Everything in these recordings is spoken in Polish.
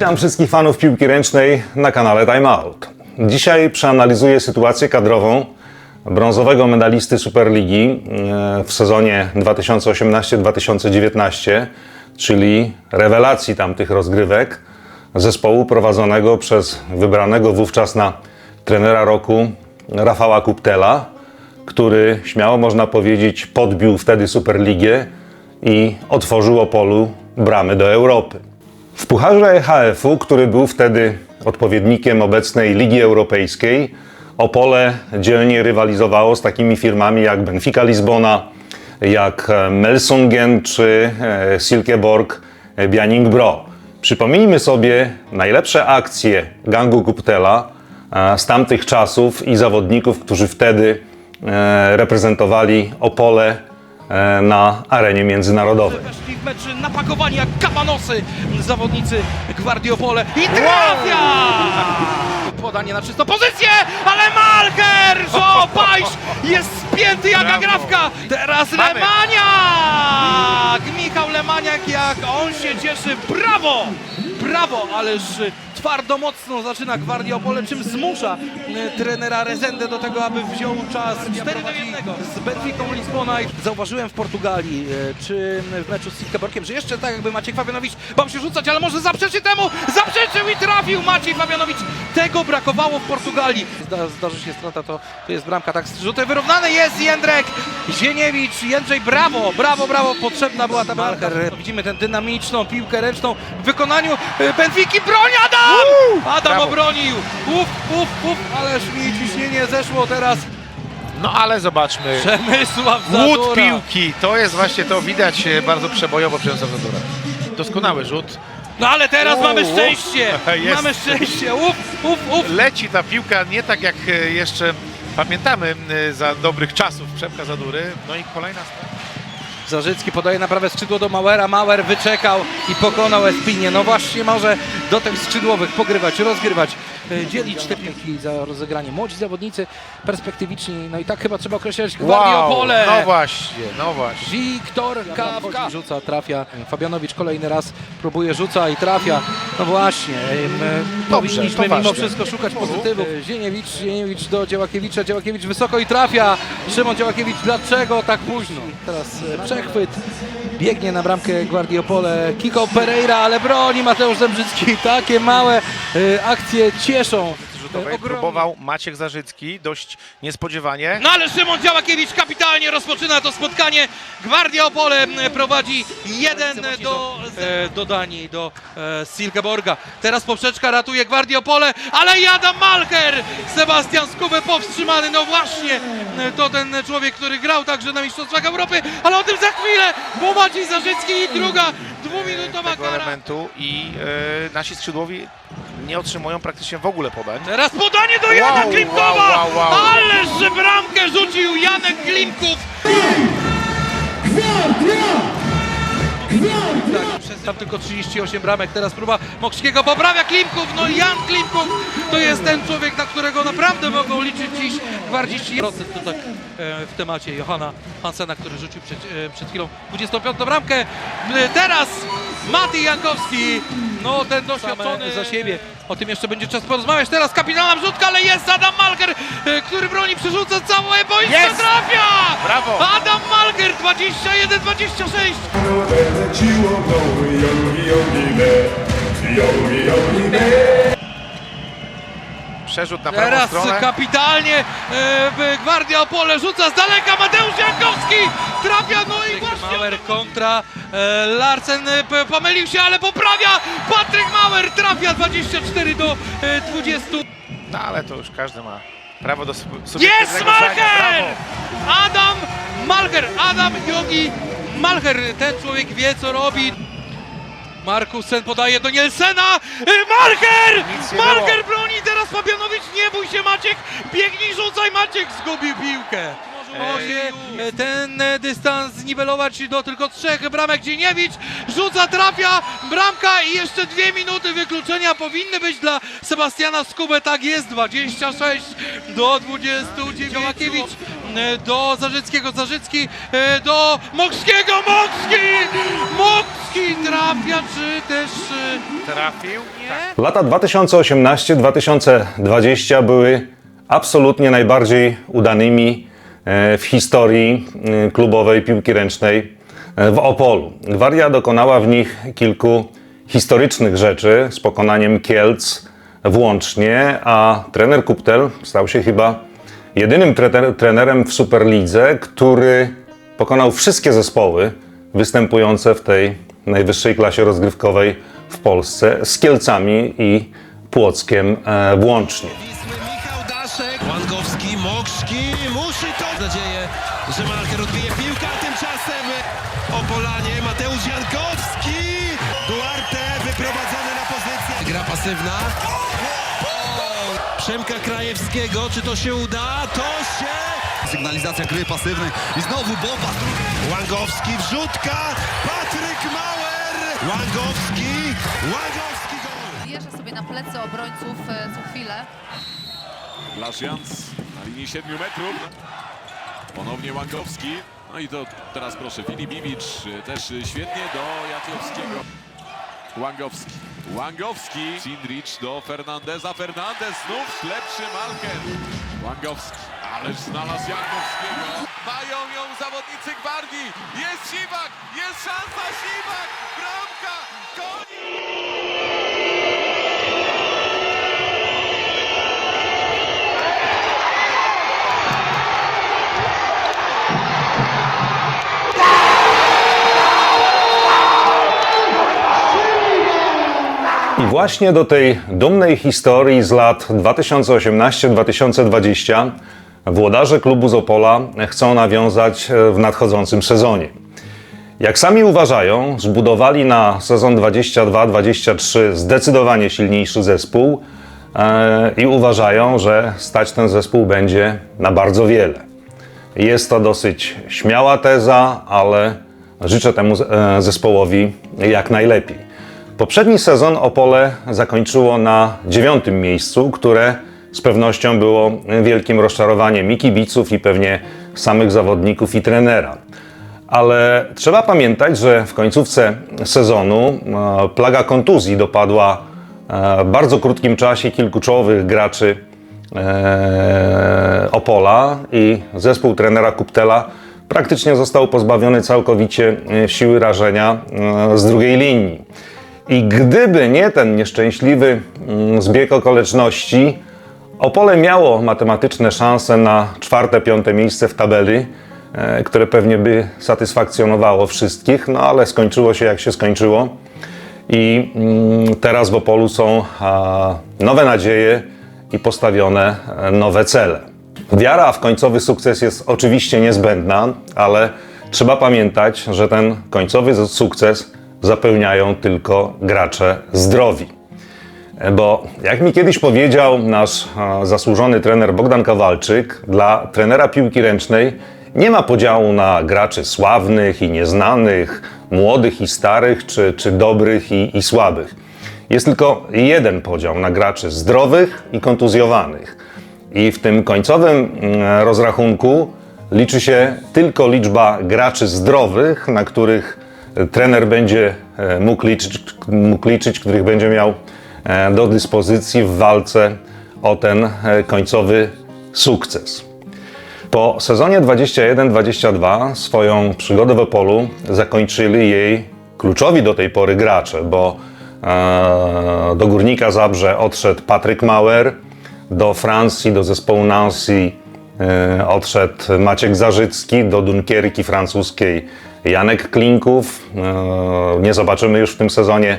Witam wszystkich fanów piłki ręcznej na kanale Time Out. Dzisiaj przeanalizuję sytuację kadrową brązowego medalisty Superligi e, w sezonie 2018-2019, czyli rewelacji tamtych rozgrywek zespołu prowadzonego przez wybranego wówczas na trenera roku Rafała Kuptela, który śmiało można powiedzieć podbił wtedy Superligę i otworzył Opolu bramy do Europy. W Pucharze EHF-u, który był wtedy odpowiednikiem obecnej Ligi Europejskiej, Opole dzielnie rywalizowało z takimi firmami jak Benfica Lizbona, jak e, Melsungen czy e, Silkeborg e, Bianing Bro. Przypomnijmy sobie najlepsze akcje gangu Kuptela e, z tamtych czasów i zawodników, którzy wtedy reprezentowali Opole na arenie międzynarodowej. Weszli w mecz napakowani jak kabanosy zawodnicy Gwardiopole i trafia! Podanie na czystą pozycję, ale Malcher! O, Pajsz jest spięty jak agrawka! Teraz Lemaniak! Michał Lemaniak, jak on się cieszy, brawo! Brawo, ależ twardo, mocno zaczyna Gwardiopole, czym zmusza e, trenera Rezendę do tego, aby wziął czas 4 do 1 z Benficą Lizbona. I Zauważyłem w Portugalii, e, czy w meczu z Silkeborgiem, że jeszcze tak jakby Maciej Fabianowicz bał się rzucać, ale może zaprzeczy temu, zaprzeczył i trafił Maciej Fabianowicz. Tego brakowało w Portugalii. Zda, zdarzy się strata, to, to jest bramka, tak rzuty wyrównane jest Jędrek, Zieniewicz, Jędrzej, brawo, brawo, brawo, potrzebna była ta bramka. Widzimy tę dynamiczną piłkę ręczną w wykonaniu e, Benfiki, broń Adam! Adam brawo. obronił, uf, uf, uf, ależ mi ciśnienie zeszło teraz. No ale zobaczmy. Przemysław Zadura. piłki, to jest właśnie to widać e, bardzo przebojowo Przemysław Zadura. Doskonały rzut. No ale teraz O, mamy szczęście! Jest. Mamy szczęście! Uf, uf, uf! Leci ta piłka nie tak jak e, jeszcze pamiętamy e, za dobrych czasów Przemka Zadury. No i kolejna. Zarzycki podaje na prawe skrzydło do Mauera. Mauer wyczekał i pokonał Espinie. No właśnie może do tych skrzydłowych pogrywać, rozgrywać, dzielić te piłki za rozegranie. Młodzi zawodnicy, perspektywiczni. No i tak chyba trzeba określać Gwardiopole. no właśnie, no właśnie. Wiktor Kawka. Rzuca, trafia. Fabianowicz kolejny raz próbuje, rzuca i trafia. No właśnie. em, Dobrze, Powinniśmy to mimo ważne. wszystko szukać pozytywów. Zieniewicz, Zieniewicz do Dziełakiewicza, Dziełakiewicz wysoko i trafia. Szymon Dziełakiewicz, dlaczego tak późno? Teraz e, przechwyt. Biegnie na bramkę Guardiopole. Kiko Pereira, ale broni Mateusz Zembrzycki. Takie małe e, akcje cieszą. Rzutowej Ogromnie. próbował Maciek Zarzycki dość niespodziewanie. No ale Szymon Działakiewicz kapitalnie rozpoczyna to spotkanie. Gwardia Opole prowadzi 1 do e, do Danii, do e, Silkeborga. Teraz poprzeczka ratuje Gwardię Opole, ale Jada Malcher! Sebastian Skubę powstrzymany, no właśnie, e, to ten człowiek, który grał także na Mistrzostwach Europy, ale o tym za chwilę, bo Maciej Zarzycki i druga dwuminutowa kara. elementu i e, nasi skrzydłowi nie otrzymują praktycznie w ogóle podań. Teraz podanie do Jana Wow, Klimkowa! wow, wow, wow. Ależ że bramkę rzucił Janek Klimków! Tam tylko 38 bramek, teraz próba Mokrzykiego poprawia Klimków, no Jan Klimków to jest ten człowiek, na którego naprawdę mogą liczyć dziś gwardziści. Procent to tak e, w temacie Johana Hansena, który rzucił przed, e, przed chwilą 25 bramkę. E, Teraz Mati Jankowski, no ten doświadczony za siebie. O tym jeszcze będzie czas porozmawiać. Teraz kapitalna wrzutka, ale jest Adam Malger, e, który broni, przerzuca całe boisko, Jest! trafia! Brawo! Adam Malger, 21-26. leciło Przerzut na prawą Teraz stronę. kapitalnie e, w Gwardia Opole rzuca z daleka Mateusz Jankowski trafia no i właśnie Mauer kontra e, Larsen e, pomylił się ale poprawia Patryk Mauer trafia 24 do e, 20 No ale to już każdy ma prawo do sub- jest subiektywnego zdania. Malcher! Adam Malcher Adam Jogi Malcher ten człowiek wie co robi Markusen podaje do Nielsena. Nic nie Malcher broni teraz Fabianowicz nie bój się Maciek. Biegnij rzucaj Maciek zgubił piłkę może e, ten e, dystans zniwelować do tylko trzech bramek Dzieniewicz rzuca, trafia, bramka i jeszcze dwie minuty wykluczenia powinny być dla Sebastiana Skubę, tak jest, 26 do 29 Działakiewicz e, do Zarzyckiego, Zarzycki do Mokskiego, Mokski! Mokski trafia, czy też Trafił? nie? Lata 2018-2020 były absolutnie najbardziej udanymi w historii e, klubowej piłki ręcznej e, w Opolu. Gwaria dokonała w nich kilku historycznych rzeczy z pokonaniem Kielc włącznie, a trener Kuptel stał się chyba jedynym trener, trenerem w Superlidze, który pokonał wszystkie zespoły występujące w tej najwyższej klasie rozgrywkowej w Polsce z Kielcami i Płockiem e, włącznie. Gra pasywna. Przemka Krajewskiego, czy to się uda? To się! Sygnalizacja gry pasywnej i znowu bomba. Łangowski, wrzutka, Patryk Mauer, Łangowski, Łangowski gol! Wjeżdża sobie na plecy obrońców e, co chwilę. Blaszjans na linii 7 metrów. Ponownie Łangowski. No i to teraz proszę, Filipiewicz też świetnie do Jackowskiego. Łangowski. Łangowski. Sindrich do Fernandeza. Fernandez znów lepszy Malker. Łangowski. Ależ znalazł Jankowskiego. Mają ją zawodnicy Gwardii. Jest Siwak. Jest szansa Siwak. Bramka. Koniec. I właśnie do tej dumnej historii z lat 2018-2020 włodarze klubu z Opola chcą nawiązać e, w nadchodzącym sezonie. Jak sami uważają, zbudowali na sezon 22-23 zdecydowanie silniejszy zespół e, i uważają, że stać ten zespół będzie na bardzo wiele. Jest to dosyć śmiała teza, ale życzę temu e, zespołowi jak najlepiej. Poprzedni sezon Opole zakończyło na dziewiątym miejscu, które z pewnością było wielkim rozczarowaniem i kibiców, i pewnie samych zawodników i trenera. Ale trzeba pamiętać, że w końcówce sezonu e, plaga kontuzji dopadła e, w bardzo krótkim czasie kilku czołowych graczy e, Opola i zespół trenera Kuptela praktycznie został pozbawiony całkowicie siły rażenia z drugiej linii. I gdyby nie ten nieszczęśliwy mm, zbieg okoliczności, Opole miało matematyczne szanse na czwarte, piąte miejsce w tabeli, e, które pewnie by satysfakcjonowało wszystkich, no ale skończyło się jak się skończyło. I mm, teraz w Opolu są nowe nadzieje i postawione e, nowe cele. Wiara w końcowy sukces jest oczywiście niezbędna, ale trzeba pamiętać, że ten końcowy sukces zapełniają tylko gracze zdrowi. Bo jak mi kiedyś powiedział nasz zasłużony trener Bogdan Kowalczyk, dla trenera piłki ręcznej nie ma podziału na graczy sławnych i nieznanych, młodych i starych, czy, czy dobrych i, i słabych. Jest tylko jeden podział na graczy zdrowych i kontuzjowanych. I w tym końcowym mm, rozrachunku liczy się tylko liczba graczy zdrowych, na których trener będzie e, mógł liczyć, mógł liczyć których będzie miał e, do dyspozycji w walce o ten e, końcowy sukces. Po sezonie 21-22 swoją przygodę w Opolu zakończyli jej kluczowi do tej pory gracze, bo do Górnika Zabrze odszedł Patryk Mauer, do Francji, do zespołu Nancy odszedł Maciek Zarzycki, do Dunkierki francuskiej Janek Klinków. E, nie zobaczymy już w tym sezonie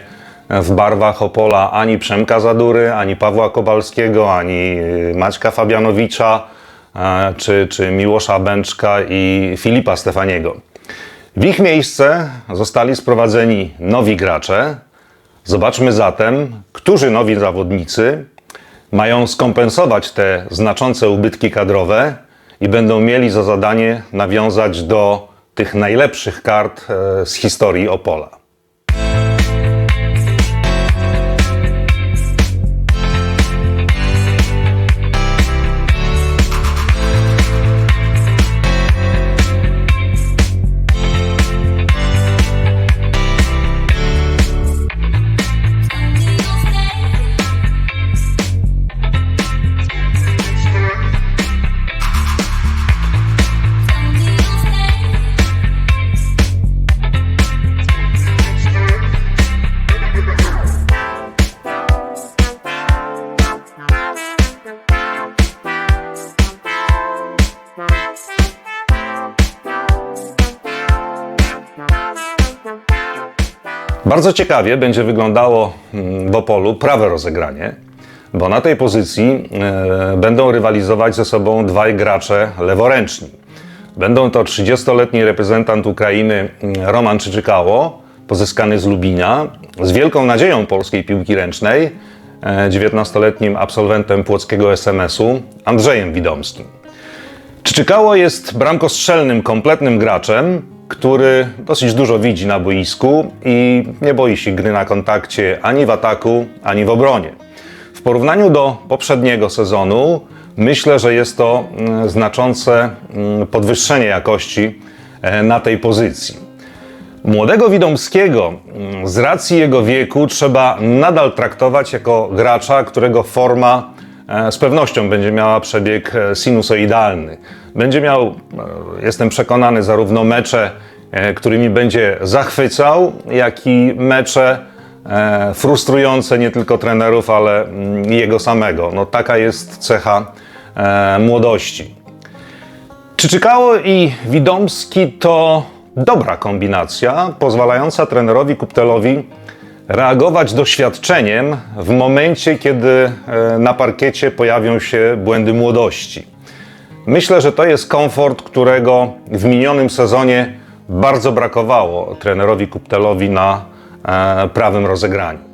w barwach Opola ani Przemka Zadury, ani Pawła Kowalskiego, ani e, Maćka Fabianowicza, e, czy, czy Miłosza Bęczka i Filipa Stefaniego. W ich miejsce zostali sprowadzeni nowi gracze. Zobaczmy zatem, którzy nowi zawodnicy mają skompensować te znaczące ubytki kadrowe i będą mieli za zadanie nawiązać do tych najlepszych kart e, z historii Opola. Bardzo ciekawie będzie wyglądało mm, w Opolu prawe rozegranie, bo na tej pozycji e, będą rywalizować ze sobą dwaj gracze leworęczni. Będą to 30-letni reprezentant Ukrainy mm, Roman Czyczykało, pozyskany z Lubinia, z wielką nadzieją polskiej piłki ręcznej, e, 19-letnim absolwentem płockiego SMS-u Andrzejem Widomskim. Czyczykało jest bramkostrzelnym, kompletnym graczem, który dosyć dużo widzi na boisku i nie boi się gry na kontakcie ani w ataku, ani w obronie. W porównaniu do poprzedniego sezonu myślę, że jest to mm, znaczące mm, podwyższenie jakości e, na tej pozycji. Młodego Widomskiego mm, z racji jego wieku trzeba nadal traktować jako gracza, którego forma e, z pewnością będzie miała przebieg e, sinusoidalny. Będzie miał, e, jestem przekonany, zarówno mecze, e, którymi będzie zachwycał, jak i mecze e, frustrujące nie tylko trenerów, ale mm, jego samego. No, taka jest cecha młodości. Czyczykało i Widomski to dobra kombinacja, pozwalająca trenerowi Kuptelowi reagować doświadczeniem w momencie, kiedy na parkiecie pojawią się błędy młodości. Myślę, że to jest komfort, którego w minionym sezonie bardzo brakowało trenerowi Kuptelowi na e, prawym rozegraniu.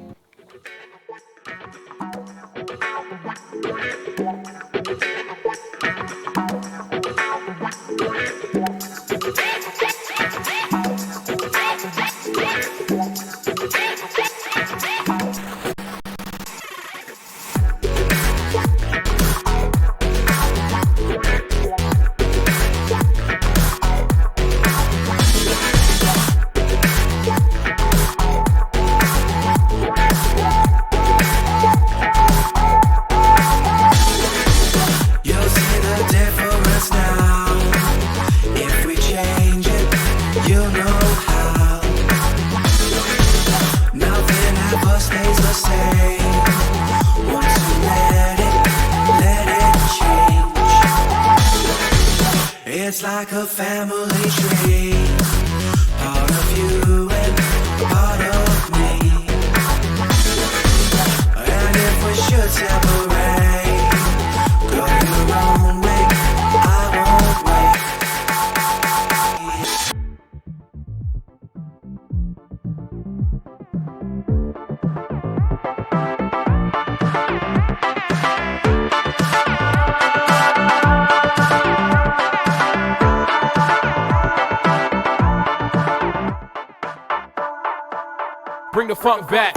Bring the funk back.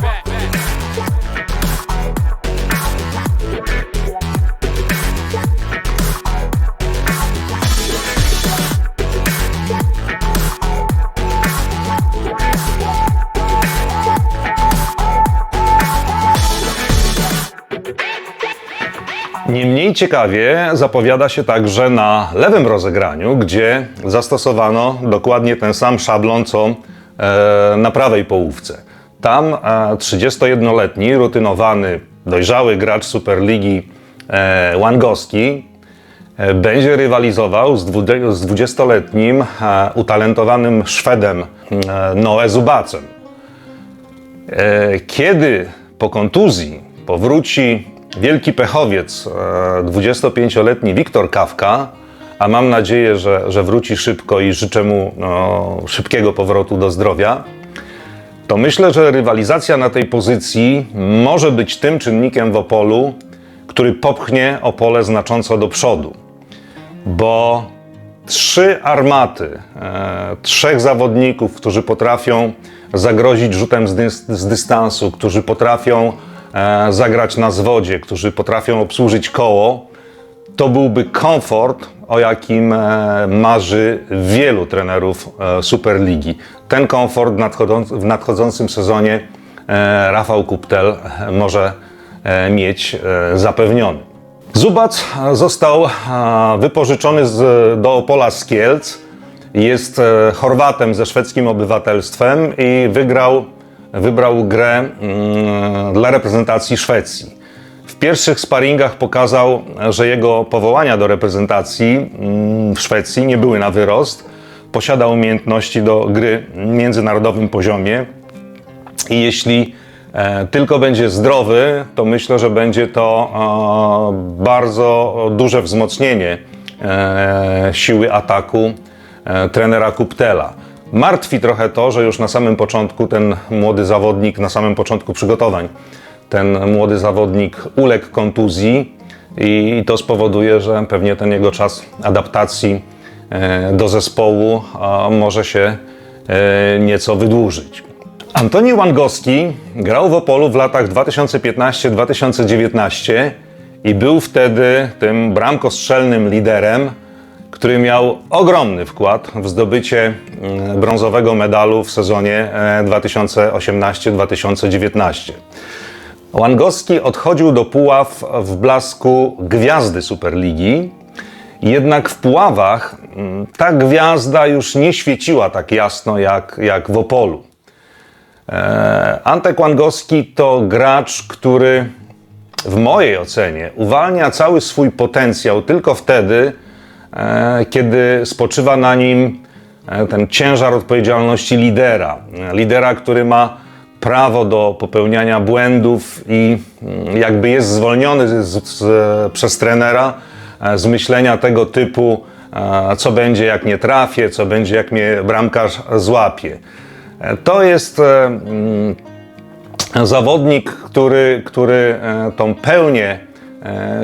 Nie mniej ciekawie zapowiada się także na lewym rozegraniu, gdzie zastosowano dokładnie ten sam szablon co e, na prawej połówce. Tam e, 31-letni, rutynowany, dojrzały gracz Superligi e, Łangowski e, będzie rywalizował z dwude- z 20-letnim, e, utalentowanym Szwedem Noe Zubacem. Kiedy po kontuzji powróci wielki pechowiec, e, 25-letni Wiktor Kawka, a mam nadzieję, że, że wróci szybko i życzę mu no, szybkiego powrotu do zdrowia, to myślę, że rywalizacja na tej pozycji może być tym czynnikiem w Opolu, który popchnie Opole znacząco do przodu. Bo trzy armaty, e, trzech zawodników, którzy potrafią zagrozić rzutem z, z dystansu, którzy potrafią e, zagrać na zwodzie, którzy potrafią obsłużyć koło, to byłby komfort, o jakim e, marzy wielu trenerów e, Superligi. Ten komfort w, nadchodząc- w nadchodzącym sezonie e, Rafał Kuptel może mieć zapewniony. Zubac został wypożyczony do Opola z Kielc. Jest Chorwatem ze szwedzkim obywatelstwem i wygrał, wybrał grę mm, dla reprezentacji Szwecji. Pierwszych sparingach pokazał, że jego powołania do reprezentacji mm, w Szwecji nie były na wyrost. Posiada umiejętności do gry na międzynarodowym poziomie I jeśli e, tylko będzie zdrowy, to myślę, że będzie to e, bardzo duże wzmocnienie e, siły ataku trenera Kuptela. Martwi trochę to, że już na samym początku ten młody zawodnik, na samym początku przygotowań, ten młody zawodnik uległ kontuzji i to spowoduje, że pewnie ten jego czas adaptacji e, do zespołu może się e, nieco wydłużyć. Antoni Łangowski grał w Opolu w latach 2015-2019 i był wtedy tym bramkostrzelnym liderem, który miał ogromny wkład w zdobycie brązowego medalu w sezonie e, 2018-2019. Łangowski odchodził do Puław w blasku gwiazdy Superligi, jednak w Puławach mm, ta gwiazda już nie świeciła tak jasno jak, jak w Opolu. E, Antek Łangowski to gracz, który w mojej ocenie uwalnia cały swój potencjał tylko wtedy, e, kiedy spoczywa na nim e, ten ciężar odpowiedzialności lidera. Lidera, który ma prawo do popełniania błędów i mm, jakby jest zwolniony z, z, przez trenera e, z myślenia tego typu, e, co będzie jak nie trafię, co będzie jak mnie bramkarz złapie. E, To jest mm, zawodnik, który, który tą pełnię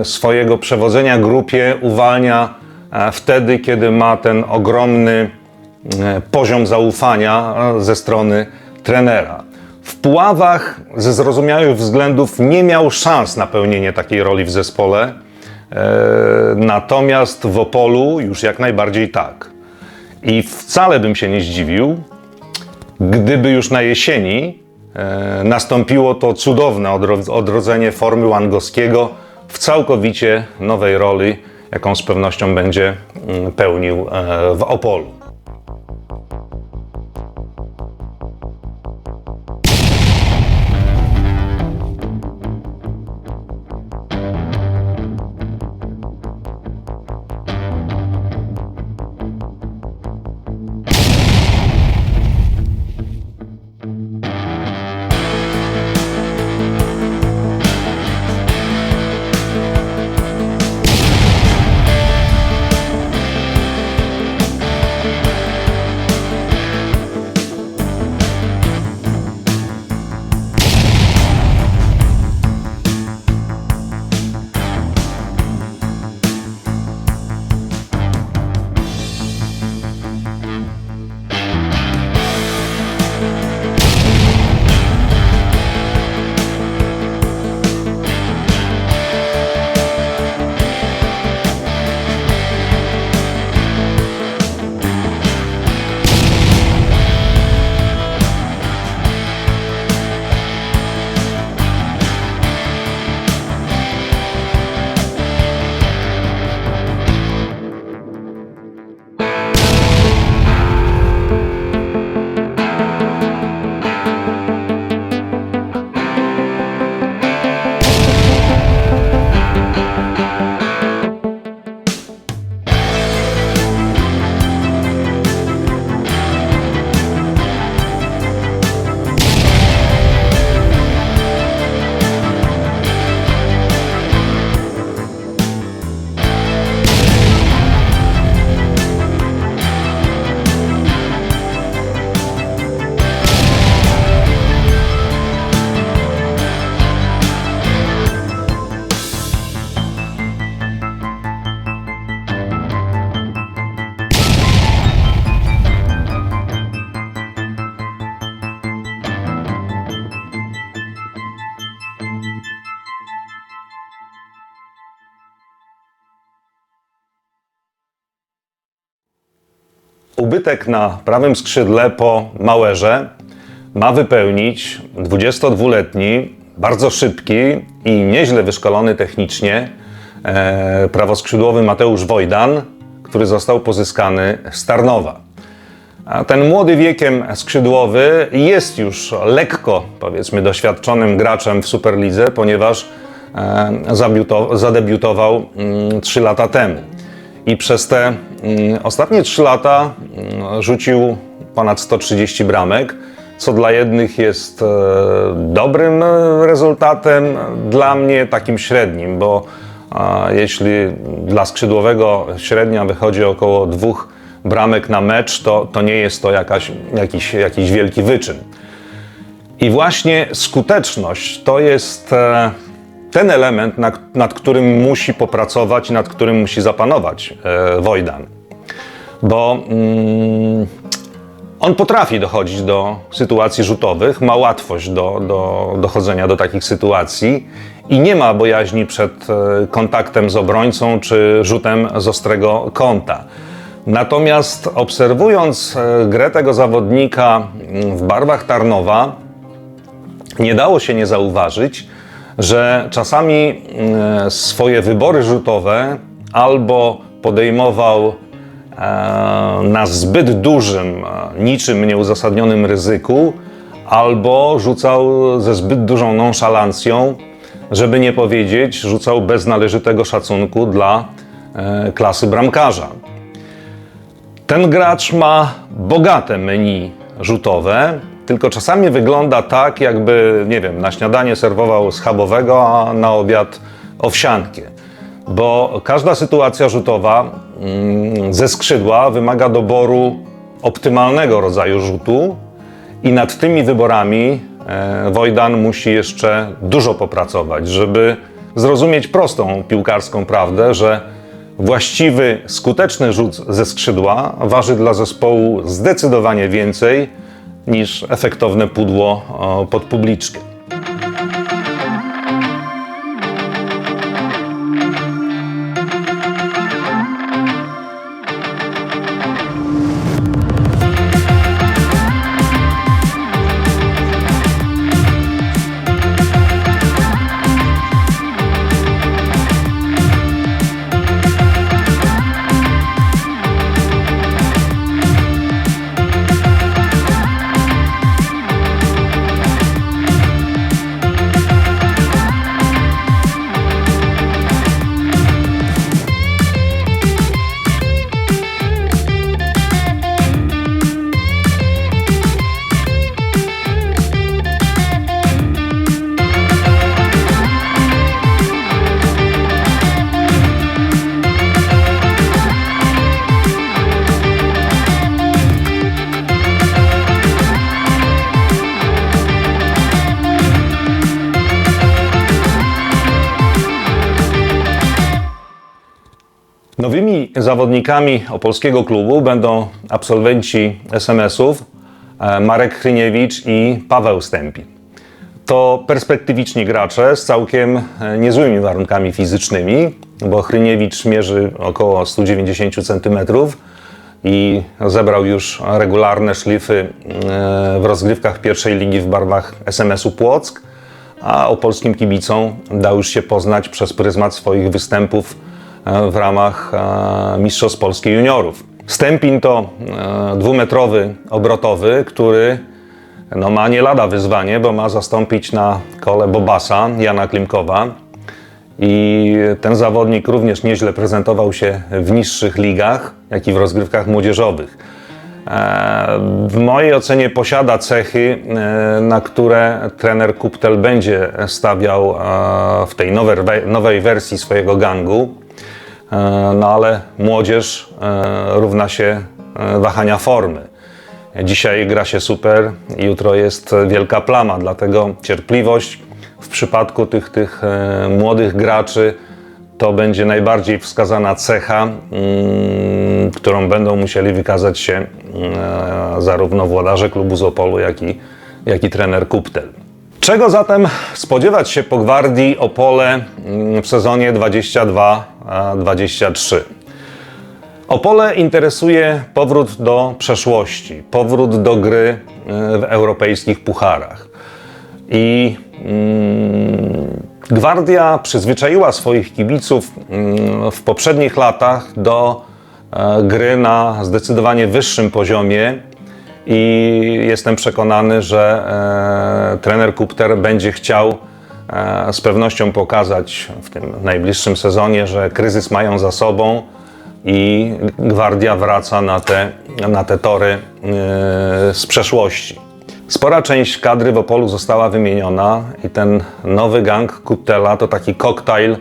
swojego przewodzenia grupie uwalnia wtedy, kiedy ma ten ogromny poziom zaufania ze strony trenera. W Puławach ze zrozumiałych względów nie miał szans na pełnienie takiej roli w zespole, e, natomiast w Opolu już jak najbardziej tak. I wcale bym się nie zdziwił, gdyby już na jesieni e, nastąpiło to cudowne odro- odrodzenie formy Łangowskiego w całkowicie nowej roli, jaką z pewnością będzie mm, pełnił e, w Opolu. Ubytek na prawym skrzydle po Małerze ma wypełnić 22-letni, bardzo szybki i nieźle wyszkolony technicznie e, prawoskrzydłowy Mateusz Wojdan, który został pozyskany z Tarnowa. A ten młody wiekiem skrzydłowy jest już lekko, powiedzmy, doświadczonym graczem w Superlidze, ponieważ e, zadebiutował 3 lata temu. I przez te mm, ostatnie 3 lata mm, rzucił ponad 130 bramek, co dla jednych jest e, dobrym rezultatem, dla mnie takim średnim, bo jeśli dla skrzydłowego średnia wychodzi około dwóch bramek na mecz, to, to nie jest to jakaś, jakiś, jakiś wielki wyczyn. I właśnie skuteczność to jest e, ten element, nad, nad którym musi popracować nad którym musi zapanować e, Wojdan. Bo mm, on potrafi dochodzić do sytuacji rzutowych, ma łatwość do, do dochodzenia do takich sytuacji i nie ma bojaźni przed e, kontaktem z obrońcą czy rzutem z ostrego kąta. Natomiast obserwując e, grę tego zawodnika mm, w barwach Tarnowa, nie dało się nie zauważyć, że czasami mm, swoje wybory rzutowe albo podejmował e, na zbyt dużym, e, niczym nieuzasadnionym ryzyku, albo rzucał ze zbyt dużą nonszalancją, żeby nie powiedzieć, rzucał bez należytego szacunku dla e, klasy bramkarza. Ten gracz ma bogate menu rzutowe, tylko czasami wygląda tak, jakby, nie wiem, na śniadanie serwował schabowego, a na obiad owsiankę. Bo każda sytuacja rzutowa mm, ze skrzydła wymaga doboru optymalnego rodzaju rzutu i nad tymi wyborami e, Wojdan musi jeszcze dużo popracować, żeby zrozumieć prostą piłkarską prawdę, że właściwy, skuteczny rzut ze skrzydła waży dla zespołu zdecydowanie więcej niż efektowne pudło pod publiczkę. Zawodnikami opolskiego klubu będą absolwenci SMS-ów e, Marek Chryniewicz i Paweł Stępin. To perspektywiczni gracze z całkiem e, niezłymi warunkami fizycznymi, bo Chryniewicz mierzy około 190 cm i zebrał już regularne szlify e, w rozgrywkach pierwszej ligi w barwach SMS-u Płock, a opolskim kibicom dał już się poznać przez pryzmat swoich występów w ramach e, Mistrzostw Polski Juniorów. Stępin to e, dwumetrowy obrotowy, który no, ma nie lada wyzwanie, bo ma zastąpić na kole Bobasa, Jana Klimkowa. I ten zawodnik również nieźle prezentował się w niższych ligach, jak i w rozgrywkach młodzieżowych. E, W mojej ocenie posiada cechy, e, na które trener Kuptel będzie stawiał e, w tej nowej, nowej wersji swojego gangu. E, No ale młodzież e, równa się e, wahania formy. Dzisiaj gra się super, jutro jest wielka plama, dlatego cierpliwość w przypadku tych, tych młodych graczy to będzie najbardziej wskazana cecha, mm, którą będą musieli wykazać się zarówno włodarze klubu z Opolu, jak i, jak i trener Kuptel. Czego zatem spodziewać się po Gwardii Opole mm, w sezonie 22-23? Opole interesuje powrót do przeszłości, powrót do gry e, w europejskich pucharach. I mm, Gwardia przyzwyczaiła swoich kibiców mm, w poprzednich latach do e, gry na zdecydowanie wyższym poziomie i jestem przekonany, że e, trener Kupter będzie chciał z pewnością pokazać w tym najbliższym sezonie, że kryzys mają za sobą i Gwardia wraca na te, na te tory e, z przeszłości. Spora część kadry w Opolu została wymieniona i ten nowy gang Kutela to taki koktajl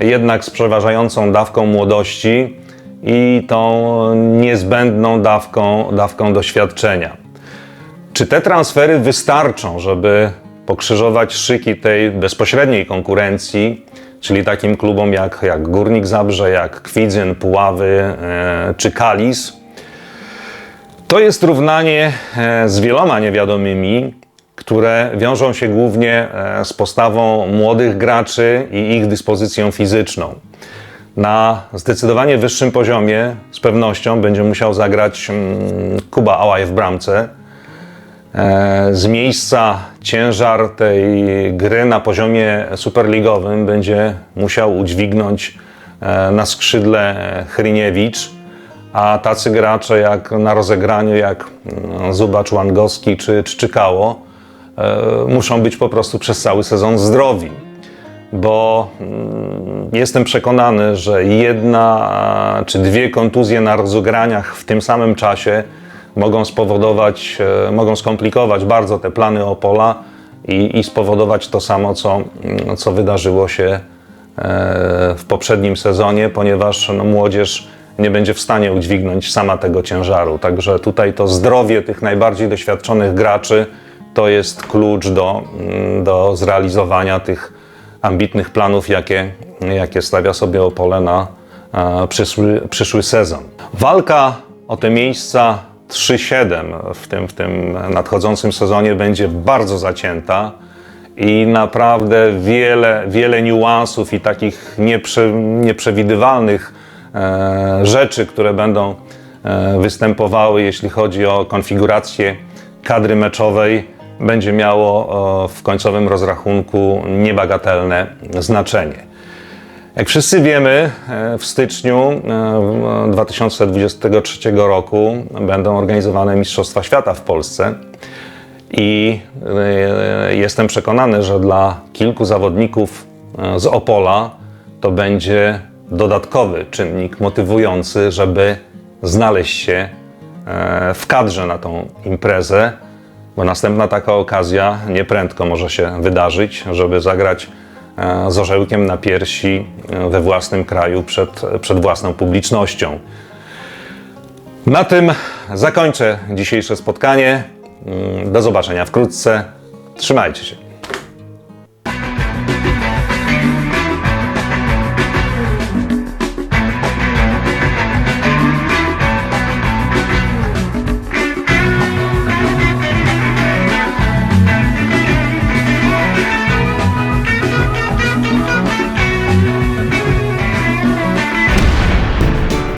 jednak z przeważającą dawką młodości i tą niezbędną dawką, dawką doświadczenia. Czy te transfery wystarczą, żeby pokrzyżować szyki tej bezpośredniej konkurencji, czyli takim klubom jak, jak Górnik Zabrze, jak Kwidzyn, Puławy e, czy Kalis? To jest równanie e, z wieloma niewiadomymi, które wiążą się głównie e, z postawą młodych graczy i ich dyspozycją fizyczną. Na zdecydowanie wyższym poziomie z pewnością będzie musiał zagrać mm, Kuba Ałaj w bramce. E, Z miejsca ciężar tej gry na poziomie superligowym będzie musiał udźwignąć e, na skrzydle Chryniewicz, a tacy gracze jak na rozegraniu jak mm, Zubacz, Łangowski czy Czczykało e, muszą być po prostu przez cały sezon zdrowi bo mm, jestem przekonany, że jedna czy dwie kontuzje na rozegraniach w tym samym czasie mogą spowodować, e, mogą skomplikować bardzo te plany Opola i, i spowodować to samo, co, mm, co wydarzyło się e, w poprzednim sezonie, ponieważ no, młodzież nie będzie w stanie udźwignąć sama tego ciężaru. Także tutaj to zdrowie tych najbardziej doświadczonych graczy to jest klucz do, mm, do zrealizowania tych ambitnych planów, jakie, jakie stawia sobie Opole na e, przyszły, przyszły sezon. Walka o te miejsca 3-7 w tym, w tym nadchodzącym sezonie będzie bardzo zacięta i naprawdę wiele, wiele niuansów i takich nieprze, nieprzewidywalnych e, rzeczy, które będą e, występowały, jeśli chodzi o konfigurację kadry meczowej, będzie miało e, w końcowym rozrachunku niebagatelne znaczenie. Jak wszyscy wiemy, e, w styczniu e, 2023 roku będą organizowane Mistrzostwa Świata w Polsce i e, jestem przekonany, że dla kilku zawodników e, z Opola to będzie dodatkowy czynnik motywujący, żeby znaleźć się e, w kadrze na tą imprezę, bo następna taka okazja nieprędko może się wydarzyć, żeby zagrać e, z orzełkiem na piersi e, we własnym kraju przed, przed własną publicznością. Na tym zakończę dzisiejsze spotkanie. Mm, Do zobaczenia wkrótce. Trzymajcie się.